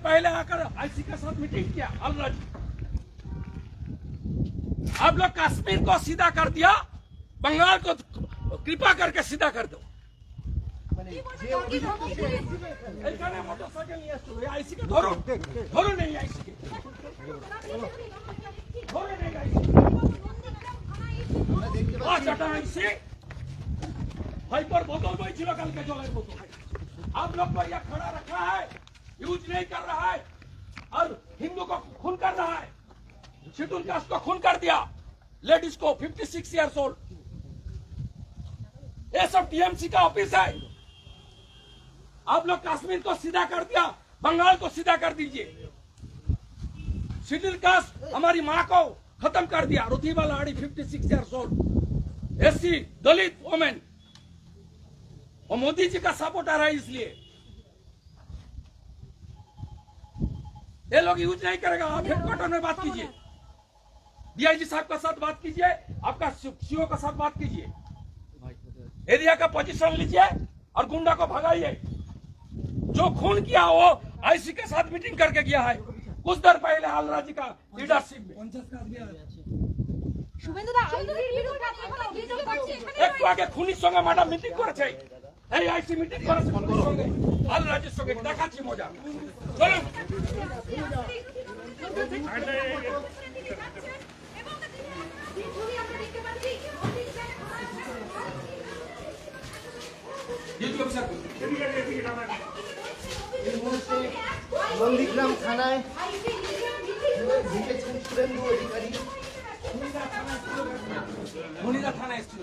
पहले आकर आईसी के साथ मीटिंग किया अलराज आप लोग कश्मीर को सीधा कर दिया बंगाल को कृपा करके सीधा कर दो এখানে মোটরসাইকেল নিয়ে আসছো আইসি কে ধরো ধরো নেই আইসি কে ধরো নেই আইসি পাঁচ আটা আইসি हाइपर बोतल में छिलो कल के जोगर बोतल आप लोग को यह खड़ा रखा है यूज़ नहीं कर रहा है। और हिंदू को खून कर रहा है। शेड्यूल कास्ट को खून कर दिया। लेडीज़ को 56 इयर्स ओल्ड ये सब टीएमसी का ऑफ़िस है। आप लोग कश्मीर को सीधा कर दिया, बंगाल को सीधा कर दीजिए। शेड्यूल कास्ट हमारी माँ को खत्म कर दिया। Ruthiba Ladi 56 years old SC दलित वोमेन और मोदी जी का सपोर्टर है इसलिए। ये लोग यूज नहीं करेगा आप हेडक्वार्टर में बात कीजिए डीआईजी साहब का साथ बात कीजिए आपका सीओ का साथ बात कीजिए एरिया का पोजीशन लीजिए और गुंडा को भगाइए जो खून किया वो आईसी के साथ मीटिंग करके किया है कुछ देर पहले हालरा जी का लीडरशिप में শুভেন্দুদা আইনের বিরুদ্ধে এখনো অভিযোগ করছে এখানে একটু আগে খুনির সঙ্গে ম্যাডাম মিটিং করেছে এই আইসি মিটিং করেছে আল রাজের সঙ্গে দেখাচ্ছি মজা। চলুন। নন্দীগ্রাম থানায় ঢুকেছেন সুরেন্দ্র অধিকারী মনিরা থানা এসেছিল।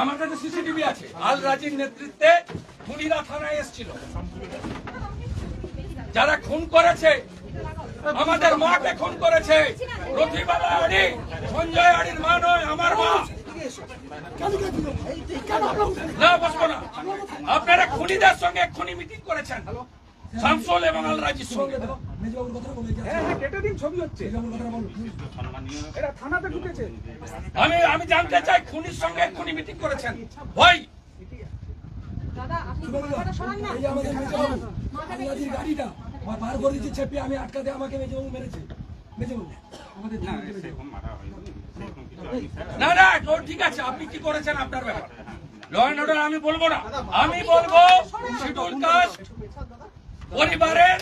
আমার কাছে সিসিটিভি আছে। আল রাজির নেতৃত্বে খুনিরা থানায় এসেছিল। যারা খুন করেছে আমাদের মাকে খুন করেছে। রথিবালা আড়ি সঞ্জয় আড়ির মা নয় আমার মা। না বসবো না। আপনারা খুনিদের সঙ্গে খুনি মিটিং করেছেন। শামসুল এবং আল রাজির সঙ্গে আমি আমি জানতে চাই খুনির সঙ্গে খুনি মিটিং করেছেন। ভাই দাদা আপনি মাথাটা সরান না এই যে আমাদের মেজবাবু বাংলাদেশের গাড়িটা আমার বার করে দিচ্ছে চেপে আমি আটকাতে আমাকে মেজবাবু মেরেছে। মেজবাবু আমাদের না ঠিক আছে আপনি কি করেছেন আপনার ব্যাপার? ল অ্যান্ড অর্ডার আমি বলব না। আমি বলব শিডিউল কাস্ট পরিবারের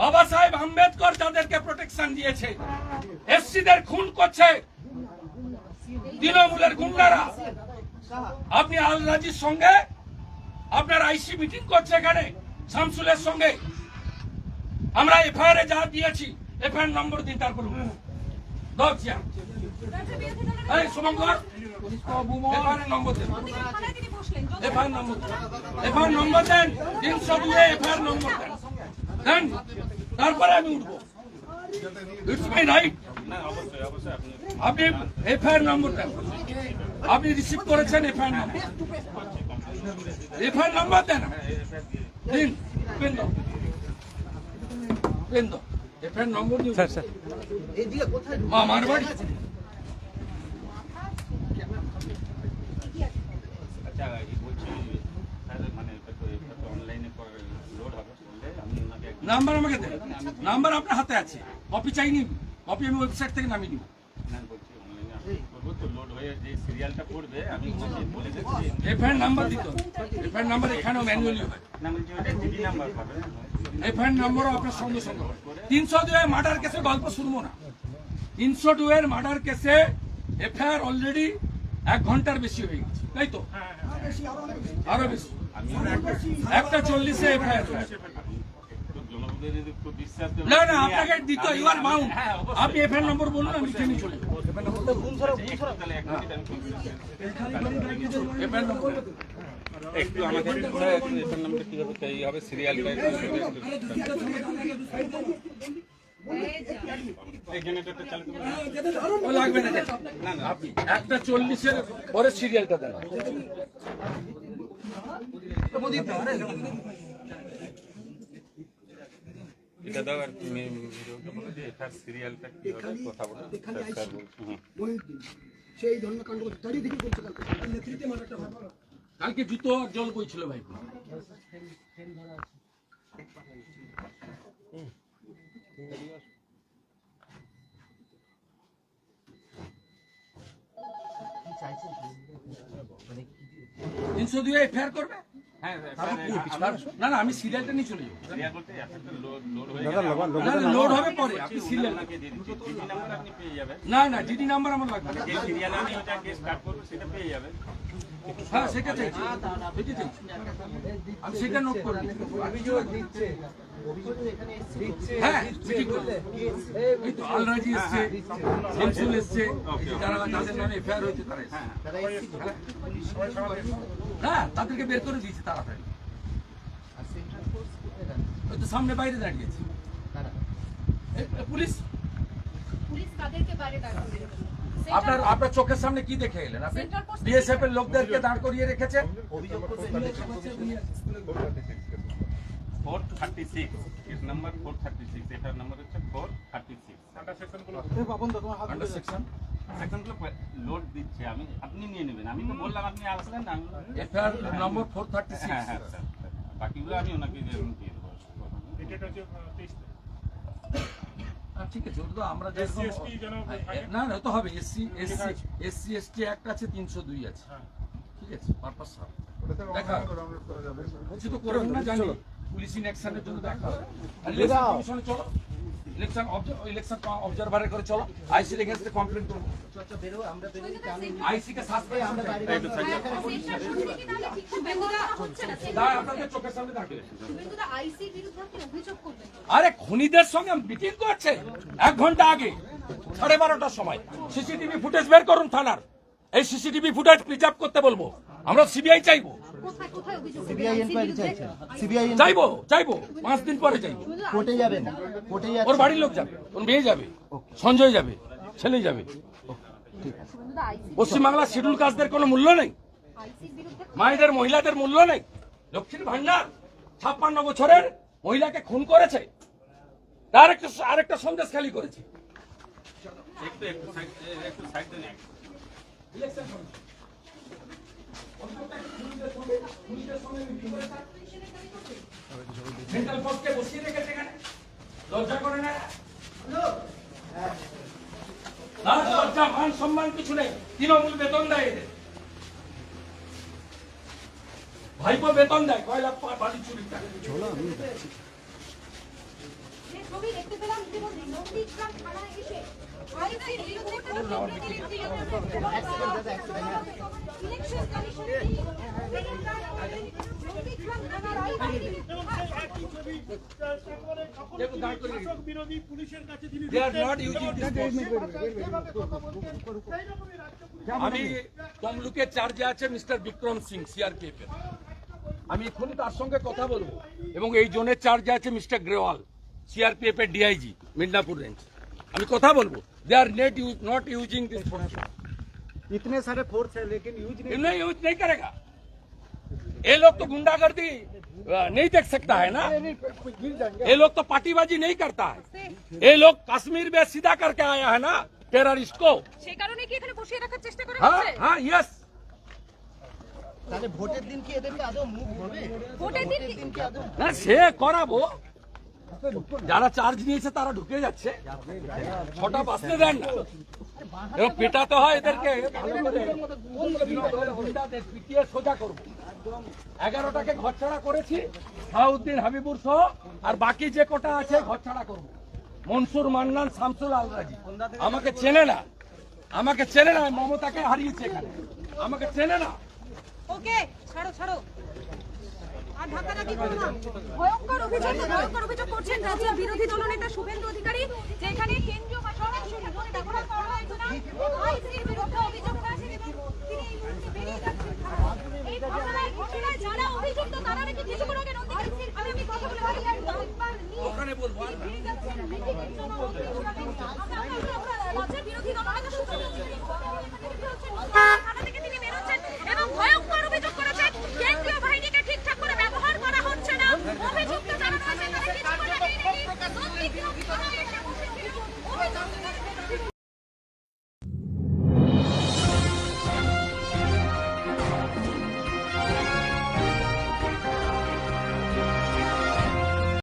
বাবা সাহেব আম্বেদকর যাদেরকে প্রোটেকশন দিয়েছে এসসিদের খুন করছে তৃণমূলের গুন্ডারা। আপনি আল রাজির সঙ্গে আপনার আইসি মিটিং করছে এখানে, শামসুলের সঙ্গে। আমরা এফআইআর যা দিয়েছি এফআইআর নম্বর দিন, তারপর নম্বর এফআইআর নম্বর নম্বর নম্বর দেন। দেন? তারপরে মাই আপনি এফআইআর নম্বর দেন। আপনি রিসিভ করেছেন এফআইআর নম্বর। এফআইআর নম্বর দেন। দিন পেন দাও পেন দাও। এফআইআর নম্বর দিন স্যার স্যার। এদিকে কোথায় বাড়ি। আচ্ছা বলছি স্যার মানে অনলাইনে লোড হবে নাম্বার আমাকে দেন। নাম্বার আপনার হাতে আছে। কপি চাইনি। কপি আমি ওয়েবসাইট থেকে নামিয়ে দিব না বলছি অনলাইনে আপনি করব তো লোড হয়ে যে সিরিয়ালটা পড়বে আমি বলে দিচ্ছি। এফআইআর নাম্বার দিত। এফআইআর নাম্বার এখানেও ম্যানুয়ালি হয়। নাম্বার পাবে এফআইআর নাম্বারও আপনার সঙ্গে সঙ্গে হয়। তিনশো মার্ডার কেসে গল্প শুনব না। তিনশো দুয়ের মার্ডার কেসে এফআইআর অলরেডি এক ঘণ্টার বেশি হয়ে গেছে। তাই তো? আরও বেশি। একটা চল্লিশে এফআইআর হয়েছে একটু জনগণের যদি একটু বিশ্বাস দেবেন, না না আপনাকে দিত ইউ আর হ্যাঁ, আপনি এফআইআর নম্বর বলুন আমি চলে যাব। একটু তাহলে এক মিনিট আমি এফআইআর নম্বর একটু আমাকে এফএন নাম্বার কি হবে এই হবে সিরিয়ালটা এই জেনারেটরটা চালু করুন। ও লাগবে না না না আপনি একটা চল্লিশের পরে সিরিয়ালটা দেন। এটা দাও আর তুমি ভিডিওটা বলে দিয়ে এটার সিরিয়ালটা কি হবে কথা বলে। স্যার স্যার বলছি সেই ধরনের কাণ্ড দাঁড়িয়ে দেখি বলছে কালকে নেতৃত্বে মারাটা কালকে জুতো আর জল বইছিল ভাই। তিনশো দুই এফআইআর করবে? না না আমি সিরিয়ালটা নিয়ে চলে যাব। লোড হয়ে হবে পরে আপনি সিরিয়াল না না ডিডি নাম্বার আমার লাগবে। হ্যাঁ আমি সেটা নোট করে হ্যাঁ যারা নামে হ্যাঁ তাদেরকে বের করে দিয়েছে তাড়াতাড়ি? ওই তো সামনে বাইরে দাঁড়িয়েছে পুলিশ? পুলিশ কাদেরকে বাইরে দাঁড় করে রেখেছে? আপনার আপনার চোখের সামনে কি দেখে এলেন আপনি? বিএসএফ এর লোকদেরকে দাঁড় করিয়ে রেখেছেন four thirty six case number four thirty six number হচ্ছে four thirty six under section সেকশনগুলো load দিচ্ছে আমি আপনি নিয়ে নেবেন। আমি তো বললাম আপনি আসলেন না আমি- নম্বর ফোর থার্টি সিক্স হ্যাঁ বাকিগুলো আমি ওনাকে দিয়ে দিয়ে দেবো। ঠিক আছে ওটা তো আমরা যেরকম না না তো হবে SC SC SC ST act আছে তিনশো দুই আছে। ঠিক আছে পারপাস দেখা। বলছি তো করবেন না জানি। পুলিশ ইলেকশনের জন্য দেখা হবে। চলো। ইলেকশন ইলেকশন করে আরে, খনিদের সঙ্গে মিটিং করছে? এক ঘণ্টা আগে, সাড়ে বারোটার সময়। সিসিটিভি ফুটেজ বের করুন থানার। এই সিসিটিভি ফুটেজ প্রিজার্ভ করতে বলব। আমরা সিবিআই চাইব। চাইব চাইব পাঁচ দিন পরে চাইব কোর্টে যাবেন কোর্টে ওর বাড়ির লোক যাবে ওর মেয়ে যাবে সঞ্জয় যাবে ছেলে যাবে। পশ্চিমবাংলার শিডিউল কাস্টদের কোনো মূল্য নেই। মায়েদের মহিলাদের মূল্য নেই। লক্ষ্মীর ভান্ডার ছাপ্পান্ন বছরের মহিলাকে খুন করেছে। তার একটা আরেকটা সন্দেশ খালি করেছে। একটু একটু সাইড একটু লজ্জা করে না। লজ্জা মান সম্মান কিছু নেই। তৃণমূল বেতন দেয় এদের। ভাইপো বেতন দেয়। কয় লাখ পা- বাড়ি চুরি টাকা ছবি দেখতে পেলাম ইতিমধ্যে নন্দীগ্রাম থানায় এসে ইলেকশন কমিশন. আমি তমলুকের চার্জে আছে মিস্টার বিক্রম সিং সিআরপিএফ এর আমি এক্ষুনি তার সঙ্গে কথা বলব এবং এই জোনের চার্জে আছে মিস্টার গ্রেওয়াল সিআরপিএফ এর ডিআইজি মিদনাপুর রেঞ্জ আমি কথা বলবো they are not use not using this इतने सारे फोर्स है लेकिन यूज़ नहीं। नहीं यूज़ नहीं करेगा। ये लोग तो गुंडागर्दी नहीं देख सकता है ना। ये लोग तो पार्टीबाजी नहीं करता है। ये लोग कश्मीर में सीधा करके आया है ना टेररिस्ट को। हाँ हाँ यस ভোটের দিন কি এদেরকে আদৌ মুখ হবে ভোটের দিন কি আদৌ না সে করাবো যারা চার্জ নিয়েছে তারা ঢুকে যাচ্ছে। ছটা বাঁচতে দেন না। পেটাতে হয় এদেরকে। সোজা করব। এগারোটাকে ঘরছাড়া করেছি, সাউদ্দিন হাবিবুর সহ, আর বাকি যে কটা আছে ঘরছাড়া করব। মনসুর মান্নান, শামসুল আলরাজি। আমাকে চেনে না। আমাকে চেনে না, মমতাকে হারিয়েছে এখানে। আমাকে চেনে না। ওকে, ছাড়ো ছাড়ো। অভিযোগ করছেন রাজ্যের বিরোধী দলনেতা শুভেন্দু অধিকারী যেখানে কেন্দ্রীয় সরাসরি অভিযোগ